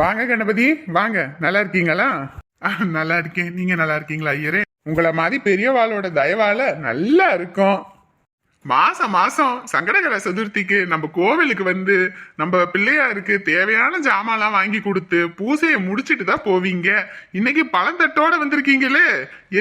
வாங்க கணபதி. வாங்க. நல்லா இருக்கீங்களா? நல்லா இருக்கேன். நீங்க நல்லா இருக்கீங்களா ஐயரே? உங்களை மாதிரி பெரியவாளோட தயவால நல்லா இருக்கும். மாசம் மாசம் சங்கடகர சதுர்த்திக்கு நம்ம கோவிலுக்கு வந்து நம்ம பிள்ளையாருக்கு தேவையான ஜாமான்லாம் வாங்கி கொடுத்து பூசையை முடிச்சிட்டு தான் போவீங்க. இன்னைக்கு பழந்தட்டோட வந்திருக்கீங்களே.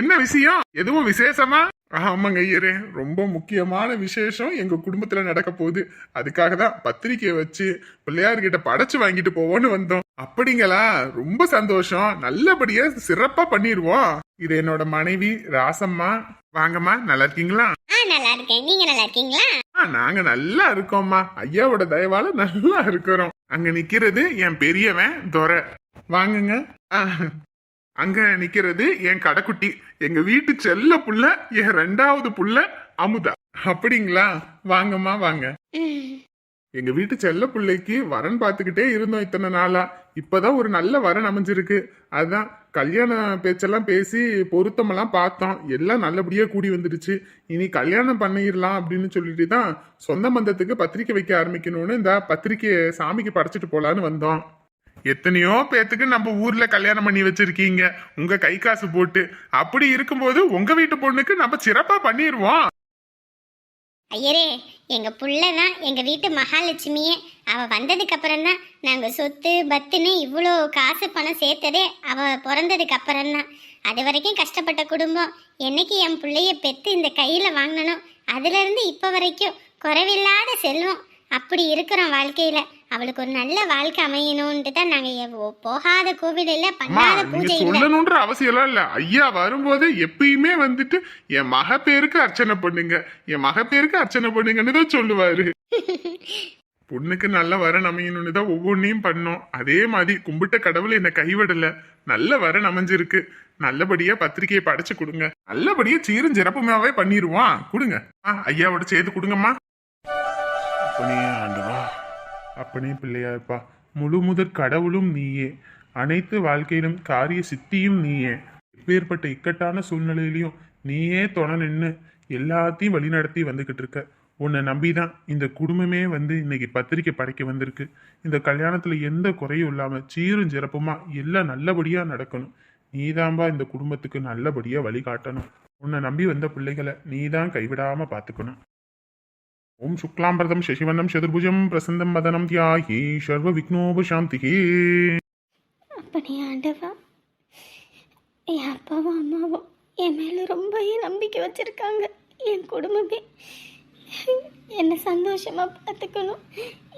என்ன விஷயம்? எதுவும் விசேஷமா? ஆமாங்க ஐயரே ரொம்ப முக்கியமான விசேஷம் எங்க குடும்பத்துல நடக்க போகுது. அதுக்காக தான் பத்திரிக்கையை வச்சு பிள்ளையார்கிட்ட படைச்சு வாங்கிட்டு போவோன்னு வந்தோம். அப்படிங்களா? ரொம்ப சந்தோஷம். நல்லபடியா சிறப்பா பண்ணிடுவோம். இது என்னோட மனைவி ராசம்மா. வாங்கம்மா நல்லா இருக்கீங்களா? ஆ நல்லா இருக்கேன். நீங்க நல்லா இருக்கீங்களா? நாங்க நல்லா இருக்கோம்மா. ஐயாவோட தயவால நல்லா இருக்கிறோம். அங்க நிக்கிறது என் பெரியவன் துரை. வாங்குங்க. அங்க நிக்கிறது என் கடைக்குட்டி. எங்க வீட்டு செல்ல புள்ள என் ரெண்டாவது புள்ள அமுதா. அப்படிங்களா? வாங்கம்மா வாங்க. எங்க வீட்டு செல்ல பிள்ளைக்கு வரன் பார்த்துக்கிட்டே இருந்தோம் இத்தனை நாளா. இப்பதான் ஒரு நல்ல வரன் அமைஞ்சிருக்கு. அதுதான் கல்யாண பேச்செல்லாம் பேசி பொருத்தமெல்லாம் பார்த்தோம். எல்லாம் நல்லபடியா கூடி வந்துடுச்சு. இனி கல்யாணம் பண்ணிடலாம் அப்படின்னு சொல்லிட்டு தான் சொந்த பந்தத்துக்கு பத்திரிக்கை வைக்க ஆரம்பிக்கணும்னு இந்த பத்திரிக்கையை சாமிக்கு படைச்சிட்டு போலான்னு வந்தோம். எத்தனையோ பேத்துக்கு நம்ம ஊர்ல கல்யாணம் பண்ணி வச்சிருக்கீங்க. உங்க கை காசு போட்டு. அப்படி இருக்கும்போது உங்க வீட்டு பொண்ணுக்கு நம்ம சிறப்பா பண்ணிடுவோம் ஐயரே எங்க புள்ள தான் எங்க வீட்டு மகாலட்சுமியே அவ வந்ததுக்கு அப்புறம் தான் நாங்க சொத்து பத்துன்னு இவ்வளோ காசு பணம் சேர்த்ததே அவ பிறந்ததுக்கு அப்புறம் தான் அது வரைக்கும் கஷ்டப்பட்ட குடும்பம். என்னைக்கு என் பிள்ளைய பெத்து இந்த கையில வாங்கினனோ அதுல இருந்து இப்ப வரைக்கும் குறைவில்லாத செல்வம். அப்படி இருக்கிறோம் வாழ்க்கையில. அவளுக்கு ஒரு நல்ல வாழ்க்கை அமையணும்ட்டு தான் நாங்க போகாத கோவில் இல்ல அம்மா பண்ணாத பூஜை சொல்லணும்ன்ற அவசியம்லாம் இல்ல. ஐயா வரும்போது எப்பயுமே வந்துட்டு என் மக பேருக்கு அர்ச்சனை பண்ணுங்க. என் மக பேருக்கு அர்ச்சனை பண்ணுங்கன்னு தான் சொல்லுவாரு. பொண்ணுக்கு நல்ல வரன் அமையணும்னு தான் ஒவ்வொன்றையும் பண்ணோம். அதே மாதிரி கும்பிட்ட கடவுள் என்னை கைவிடல. நல்ல வரன் அமைஞ்சிருக்கு. நல்லபடியா பத்திரிக்கையை படைச்சு கொடுங்க. நல்லபடியா சீரும் சிறப்புமாவே பண்ணிடுவான் கொடுங்க. ஐயாவோட சேர்த்து கொடுங்கம்மா. அப்பனே ஆண்டவா. அப்பனே பிள்ளையார்ப்பா முழு முதற் கடவுளும் நீயே. அனைத்து வாழ்க்கையிலும் காரிய சித்தியும் நீயே. எப்பேற்பட்ட இக்கட்டான சூழ்நிலையிலையும் நீயே துணை நின்று எல்லாத்தையும் வழிநடத்தி வந்துக்கிட்டு இருக்க உன்னை நம்பி தான் இந்த குடும்பமே வந்து இன்னைக்கு பத்திரிக்கை படைக்க வந்திருக்கு. இந்த கல்யாணத்தில் எந்த குறையும் இல்லாமல் சீரும் சிறப்புமா எல்லாம் நல்லபடியாக நடக்கணும். நீதான்பா இந்த குடும்பத்துக்கு நல்லபடியாக வழிகாட்டணும். உன்னை நம்பி வந்த பிள்ளைகளை நீதான் கைவிடாமல் பார்த்துக்கணும் ஓம் சுக்லாம்பிரதம் சசிவண்ணம் சதுர்புஜம் பிரசந்தம் மதனம் தியாகி சர்வ விக்னோபசாந்திகே அப்படி ஆண்டவா என் அப்பாவும் அம்மாவும் என் மேலே ரொம்ப நம்பிக்கை வச்சுருக்காங்க. என் குடும்பமே என்னை சந்தோஷமாக பார்த்துக்கணும்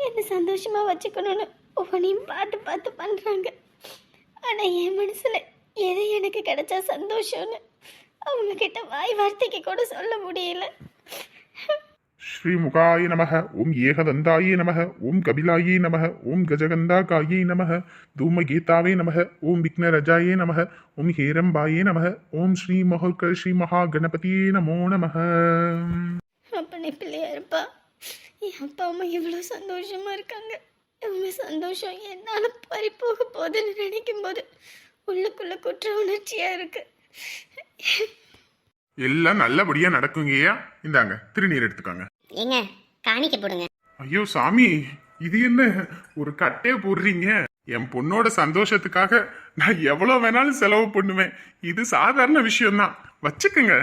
என்னை சந்தோஷமாக வச்சுக்கணும்னு ஒவ்வொன்றையும் பார்த்து பார்த்து பண்ணுறாங்க ஆனால் என் மனசில் எது எனக்கு கிடைச்சா சந்தோஷம்னு அவங்க கிட்ட வாய் வார்த்தைக்கு கூட சொல்ல முடியல. ஸ்ரீமுகாய நமக ஓம் ஏகதந்தாயே நமக ஓம் கபிலாயே நமக ஓம் கஜகந்தாகாயே நமக தூமகீதாவே நமக ஓம் விக்னரஜாயே நமக ஓம் ஹேரம்பாயே நமக ஓம் ஸ்ரீ மகோர்க ஸ்ரீ மகா கணபதியே நமோ நமக. அப்பனே பிள்ளையா இருப்பா. என் அப்பா அம்மா இவ்வளோ சந்தோஷமா இருக்காங்க. இவங்க சந்தோஷம் என்னால் பறி போக போகுதுன்னு நினைக்கும் போது உள்ளுக்குள்ள குற்ற உணர்ச்சியா இருக்கு. எல்லாம் நல்லபடியா நடக்குங்கய்யா. இந்தாங்க திருநீர் எடுத்துக்கோங்க. ஏங்க காணிக்க போடுங்க. ஐயோ சாமி இது என்ன? ஒரு கட்டே போடுறீங்க. என் பொண்ணோட சந்தோஷத்துக்காக நான் எவ்வளவு வேணாலும் செலவு பண்ணுவேன். இது சாதாரண விஷயம்தான். வச்சுக்குங்க.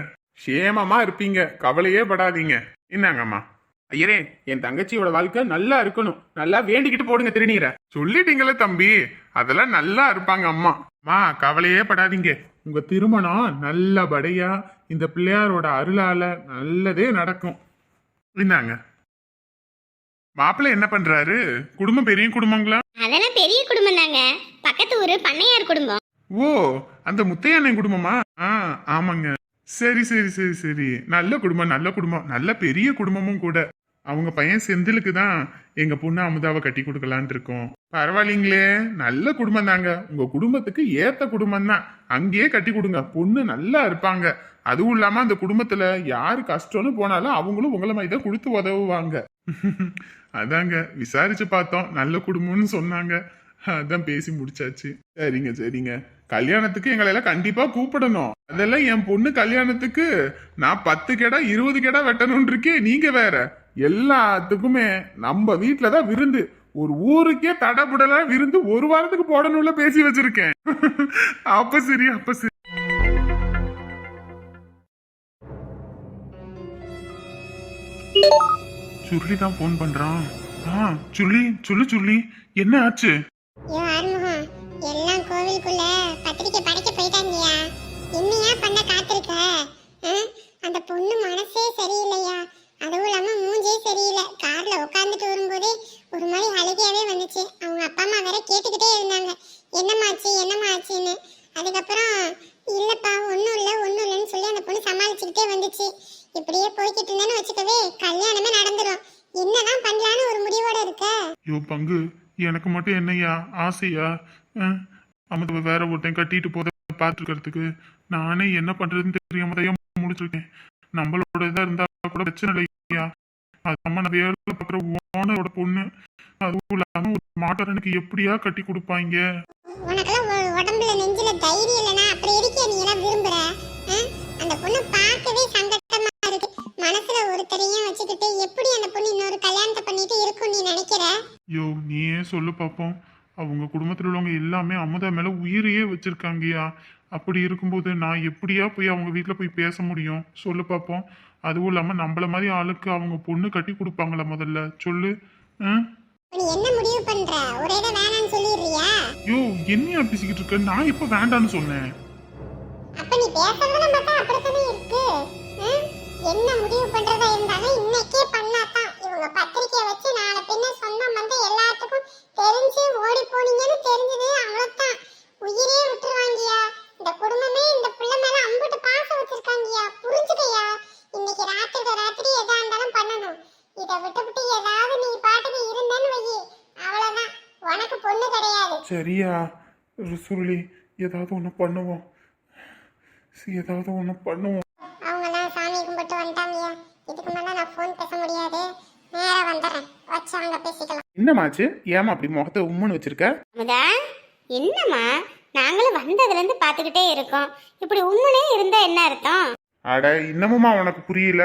சேமமா இருப்பீங்க. கவலையே படாதீங்க. என்னங்கம்மா ஐயரே என் தங்கச்சியோட வாழ்க்கை நல்லா இருக்கணும். நல்லா வேண்டிக்கிட்டு போடுங்க திருநீரை. சொல்லிட்டீங்களே தம்பி. அதெல்லாம் நல்லா இருப்பாங்க அம்மா. அம்மா கவலையே படாதீங்க. உங்க திருமணம் நல்லபடியா இந்த பிள்ளையாரோட அருளால நல்லதே நடக்கும். இந்தாங்க. மாப்பிள்ளை என்ன பண்றாரு? குடும்பம் பெரிய குடும்பங்களா? அதெல்லாம் பெரிய குடும்பம் தாங்க. பக்கத்து ஊர் பண்ணையார் குடும்பம். ஓ அந்த முத்தையானன் குடும்பமா? ஆ ஆமாங்க. சரி சரி சரி சரி. நல்ல குடும்பம் நல்ல குடும்பம். நல்ல பெரிய குடும்பமும் கூட. அவங்க பையன் செந்திலுக்கு தான் எங்க பொண்ணு அமுதாவை கட்டி கொடுக்கலான் இருக்கோம். பரவாயில்லைங்களே நல்ல குடும்பம் தாங்க. உங்க குடும்பத்துக்கு ஏத்த குடும்பம் தான். அங்கேயே கட்டி கொடுங்க. பொண்ணு நல்லா இருப்பாங்க. அதுவும் இல்லாம அந்த குடும்பத்துல யாரு கஷ்டம்னு போனாலும் அவங்களும் உங்களை மாதிரி தான் கொடுத்து உதவுவாங்க. அதாங்க விசாரிச்சு பார்த்தோம். நல்ல குடும்பம்னு சொன்னாங்க. அதான் பேசி முடிச்சாச்சு. சரிங்க சரிங்க. கல்யாணத்துக்கு எங்களை எல்லாம் கண்டிப்பா கூப்பிடணும். அதெல்லாம் என் பொண்ணு கல்யாணத்துக்கு நான் பத்து கெடா இருபது கெடா வெட்டணும்னு இருக்கே நீங்க வேற. எல்லாத்துக்குமே நம்ம வீட்டுல தான் விருந்து. ஒரு ஊருக்கே தடபுடலா விருந்து ஒரு வாரத்துக்கு போடணும்ல பேசி வச்சிருக்கேன். அப்ப சரி அப்ப சரி. சுருளி தான் ஃபோன் பண்றான். ஆ சுருளி சொல்லு சுருளி என்ன ஆச்சு? எல்லாம் கோவிலுக்குள்ள பத்திரிக்கை படைக்க போயிட்டாங்கயா என்னையா பண்ண காத்திருக்க? அந்த பொண்ணு மனசே சரியில்லையா? அதுவும் இல்லாம மூஞ்சே சரியில்லை. கார்ல உட்காந்துட்டு வரும்போதே ஒரு மாதிரி அழுகையாவே வந்துச்சு. அவங்க அப்பா அம்மா வேற கேட்டுக்கிட்டே இருந்தாங்க. என்னமாச்சு என்னமாச்சுன்னு அதுக்கப்புறம் இல்லப்பா ஒன்றும் இல்லை ஒன்றும் இல்லைன்னு சொல்லி அந்த பொண்ணு சமாளிச்சுக்கிட்டே வந்துச்சு. இப்படியே போய்கிட்டு இருந்தேன்னு வச்சுக்கவே கல்யாணமே நடந்துடும் என்னதான் பண்ணலான்னு ஒரு முடிவோட இருக்க? யோ பங்கு எனக்கு மட்டும் என்னய்யா ஆசையா? அமது வேற ஒருத்தன் கட்டிட்டு போத பார்த்துருக்கிறதுக்கு நானே என்ன பண்றதுன்னு தெரியாம தான் முடிச்சிருக்கேன். நம்மளோட இதா இருந்தா கூட பிரச்சனை இல்லை அது நம்ம நான் வேலை பார்க்குற ஓனரோட பொண்ணு. அதுவும் இல்லாம ஒரு மாட்டரனுக்கு எப்படியா கட்டி கொடுப்பாங்க? உனக்கெல்லாம் உடம்புல நெஞ்சில தைரியம் இல்லைனா அப்புறம் எதுக்கு நீ எல்லாம் விரும்புற? அந்த பொண்ணு பார்க்கவே சங்கட்டமா இருக்கு. மனசுல ஒருத்தரையும் வச்சுக்கிட்டு எப்படி அந்த பொண்ணு இன்னொரு கல்யாணத்தை பண்ணிட்டு இருக்கும் நீ நினைக்கிற? யோ நீயே சொல்லு பார்ப்போம் அவங்க குடும்பத்தில் உள்ளவங்க எல்லாமே அமுதா மேல உயிரையே வச்சிருக்காங்கயா அப்படி இருக்கும்போது நான் எப்படியா போய் அவங்க வீட்டில் போய் பேச முடியும்? சொல்லு பார்ப்போம் அதுவும் இல்லாமல் நம்மள மாதிரி ஆளுக்கு அவங்க பொண்ணு கட்டி கொடுப்பாங்களா முதல்ல? சொல்லு. என்ன முடிவு பண்ற? ஒரே வேணாம்னு சொல்லிடுறியா? யோ என்னையா பேசிக்கிட்டு இருக்க? நான் எப்போ வேண்டான்னு சொன்னேன். அப்ப நீ பேசுறதுல பார்த்தா அப்படித்தானே இருக்கு? என்ன முடிவு பண்றதா இருந்தாலும் இன்னைக்கே பண்ணாதான். இவங்க பத்திரிக்கைய வச்சு நாளை பின்ன சொந்தம் வந்து எல்லாத்துக்கும் தெரிஞ்சு ஓடி போனீங்கன்னு தெரிஞ்சது அவ்வளவுதான். உயிரே விட்டுருவாங்கயா இந்த குடும்பமே இந்த பிள்ளை மேல அம்புட்டு பாசம் வச்சிருக்காங்கயா புரிஞ்சுக்கயா இன்னைக்கு ராத்திரி ராத்திரி எதா இருந்தாலும் பண்ணணும் இதை விட்டுவிட்டு ஏதாவது நீ பாட்டுக்கு இருந்தேன்னு வை அவ்வளவுதான் உனக்கு பொண்ணு கிடையாது சரியா? சுருளி ஏதாவது ஒன்று பண்ணுவோம். ஏதாவது ஒன்று பண்ணுவோம். அவங்கெல்லாம் சாமி கும்பிட்டு வந்துட்டாங்கய்யா இதுக்கு மேல நான் ஃபோன் பேச முடியாது. நேரா வந்துடுறேன். வச்சு அவங்க பேசிக்கலாம். என்னமாச்சு ஏமா அப்படி முகத்தை உம்முன்னு வச்சிருக்க? அமுதா என்னம்மா? நாங்களும் வந்ததுல இருந்து பாத்துக்கிட்டே இருக்கோம். இப்படி உண்மையே இருந்தா என்ன அர்த்தம்? அட இன்னமுமா உனக்கு புரியல.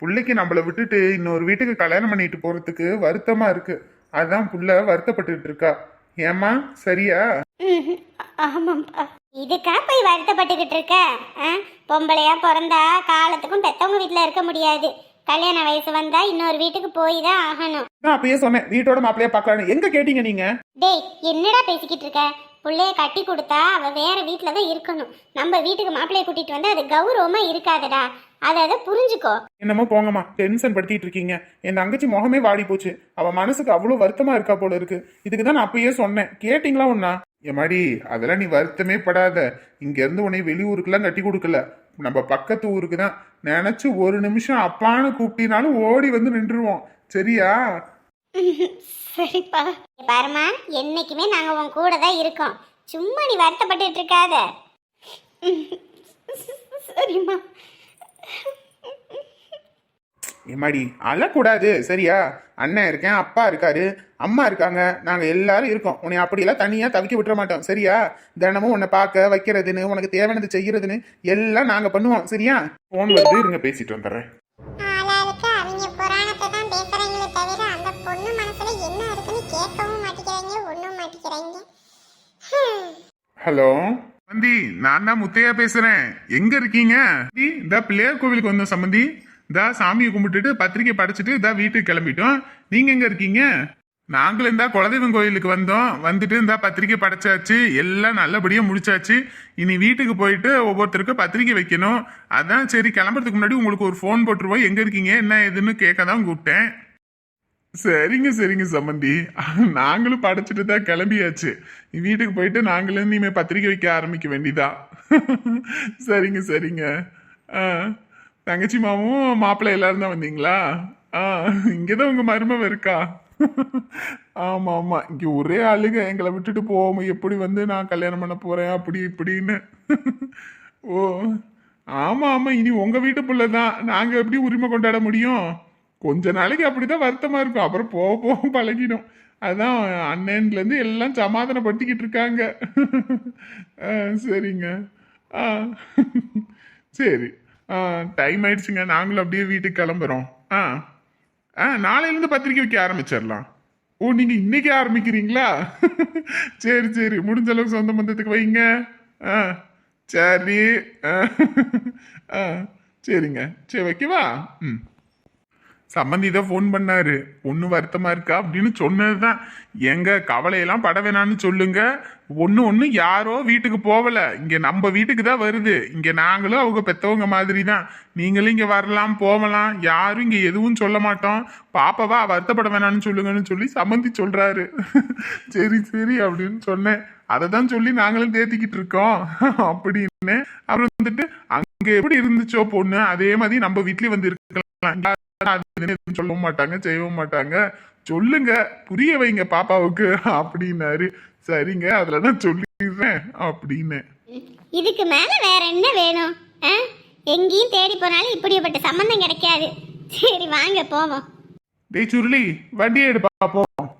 புள்ளைக்கு நம்மள விட்டுட்டு இன்னொரு வீட்டுக்கு கல்யாணம் பண்ணிட்டு போறதுக்கு வருத்தமா இருக்கு. அதான் புள்ள வருத்தப்பட்டுட்டு இருக்கா. ஏமா சரியா. ஆமாப்பா இதுக்கா போய் வருத்தப்பட்டுக்கிட்டு இருக்க? பொம்பளையா பிறந்தா காலத்துக்கும் பெத்தவங்க வீட்ல இருக்க முடியாது. கல்யாண வயசு வந்தா இன்னொரு வீட்டுக்கு போய் தான் ஆகணும். நான் அப்பயே சொன்னேன் வீட்டோட மாப்பிளைய பார்க்கலான்னு. எங்க கேட்டீங்க நீங்க? டேய் என்னடா பேசிக்கிட்டு இருக்க? புள்ளைய கட்டி கொடுத்தா அவ வேற வீட்டில் தான் இருக்கணும். நம்ம வீட்டுக்கு மாப்பிள்ளைய கூட்டிட்டு வந்தா அது கௌரவமா இருக்காதடா. அதை அதை புரிஞ்சுக்கோ. என்னமோ போங்கம்மா டென்ஷன் படுத்திட்டு இருக்கீங்க. என் தங்கச்சி முகமே வாடி போச்சு. அவ மனசுக்கு அவ்வளவு வருத்தமா இருக்கா போல இருக்கு. இதுக்கு தான் நான் அப்பயே சொன்னேன். கேட்டீங்களா ஒன்னா எம்மாடி அதெல்லாம் நீ வருத்தமே படாத. இங்க இருந்து உன்னை வெளியூருக்குலாம் கட்டி கொடுக்கல. நம்ம பக்கத்து ஊருக்கு தான். நினைச்சு ஒரு நிமிஷம் அப்பான்னு கூப்பிட்டினாலும் ஓடி வந்து நின்றுவோம் சரியா? சரிப்பா. பாருமா என்னைக்குமே நாங்க உன் கூட தான் இருக்கோம். சும்மா நீ வருத்தப்பட்டு இருக்காத. சரிம்மா. எம்மாடி அழக்கூடாது. சரியா? அண்ணன் இருக்கேன் அப்பா இருக்காரு அம்மா இருக்காங்க. நாங்கள் எல்லாரும் இருக்கோம். உன்னை அப்படியெல்லாம் தனியாக தவிக்க விட்டுற மாட்டோம். சரியா? தினமும் உன்னை பார்க்க வைக்கிறதுன்னு உனக்கு தேவையானது செய்யறதுன்னு எல்லாம் நாங்கள் பண்ணுவோம். சரியா? ஃபோன் வந்து இருங்க பேசிட்டு வந்துடுறேன். ஹலோ? சம்பந்தி நான் தான் முத்தையா பேசுறேன். எங்க இருக்கீங்க? இந்த பிள்ளையார் கோவிலுக்கு வந்தோம் சம்பந்தி. இந்த சாமியை கும்பிட்டுட்டு பத்திரிக்கை படைச்சிட்டு இந்த வீட்டுக்கு கிளம்பிட்டோம். நீங்க எங்க இருக்கீங்க? நாங்களும் இந்த குலதெய்வம் கோயிலுக்கு வந்தோம். வந்துட்டு இந்த பத்திரிக்கை படைச்சாச்சு. எல்லாம் நல்லபடியா முடிச்சாச்சு. இனி வீட்டுக்கு போயிட்டு ஒவ்வொருத்தருக்கும் பத்திரிக்கை வைக்கணும். அதான் சரி கிளம்புறதுக்கு முன்னாடி உங்களுக்கு ஒரு ஃபோன் போட்டுருவோம். எங்க இருக்கீங்க? என்ன ஏதுன்னு கேட்க தான் கூப்பிட்டேன். சரிங்க சரிங்க சம்மந்தி நாங்களும் படைச்சிட்டு தான் கிளம்பியாச்சு. வீட்டுக்கு போயிட்டு நாங்களும் இனிமேல் பத்திரிக்கை வைக்க ஆரம்பிக்க வேண்டியதா? சரிங்க சரிங்க. ஆ தங்கச்சி மாவும் மாப்பிள்ளை எல்லாரும் தான் வந்தீங்களா? ஆ இங்கே தான் உங்கள் மருமவ இருக்கா? ஆமாம் ஆமாம் இங்கே ஒரே ஆளுங்க. எங்களை விட்டுட்டு போவோம் எப்படி வந்து நான் கல்யாணம் பண்ண போகிறேன் அப்படி இப்படின்னு. ஓ ஆமாம் ஆமாம் இனி உங்கள் வீட்டு பிள்ளை தான் நாங்கள் எப்படி உரிமை கொண்டாட முடியும்? கொஞ்ச நாளைக்கு அப்படிதான் வருத்தமா இருக்கும். அப்புறம் போக போக பழகிடும். அதான் அண்ணன்லேருந்து எல்லாம் சமாதானப்படுத்திக்கிட்டு இருக்காங்க. ஆ, சரிங்க. ஆ சரி. ஆ டைம் ஆயிடுச்சுங்க. நாங்களும் அப்படியே வீட்டுக்கு கிளம்புறோம். ஆ. ஆ நாளையிலேருந்து பத்திரிக்கை வைக்க ஆரம்பிச்சிடலாம். ஓ நீங்கள் இன்றைக்கே ஆரம்பிக்கிறீங்களா? சரி சரி. முடிஞ்ச அளவுக்கு சொந்த பந்தத்துக்கு வைங்க. ஆ சரி. ஆ, ஆ சரிங்க. சரி வைக்கவா? ம். சம்பந்தி தான் ஃபோன் பண்ணாரு. ஒன்று வருத்தமாக இருக்கா? அப்படின்னு சொன்னதுதான். எங்கள் கவலையெல்லாம் பட வேணாம்னு சொல்லுங்க. ஒன்று ஒன்று யாரோ வீட்டுக்கு போகலை. இங்கே நம்ம வீட்டுக்கு தான் வருது. இங்கே நாங்களும் அவங்க பெற்றவங்க மாதிரி தான் நீங்களும் இங்கே வரலாம் போகலாம். யாரும் இங்கே எதுவும் சொல்ல மாட்டோம். பாப்பாவா வருத்தப்பட வேணாம்னு சொல்லுங்கன்னு சொல்லி சம்மந்தி சொல்கிறாரு சரி சரி அப்படின்னு சொன்னேன். அதை தான் சொல்லி நாங்களும் தேத்திக்கிட்டு இருக்கோம். அப்படின்னு. அப்புறம் வந்துட்டு அங்க எப்படி இருந்துச்சோ பொண்ணு அதே மாதிரி நம்ம வீட்லயே வந்து இருக்கலாம். சொல்லவும் மாட்டாங்க செய்யவும் மாட்டாங்க. சொல்லுங்க புரிய வைங்க பாப்பாவுக்கு அப்படின்னாரு. சரிங்க அதுல தான் சொல்லிடுறேன் அப்படின்னு. இதுக்கு மேல வேற என்ன வேணும்? எங்கேயும் தேடி போனாலும் இப்படிப்பட்ட சம்மந்தம் கிடைக்காது. சரி வாங்க போவோம். டேய் சுருளி வண்டியை எடுப்பா போவோம்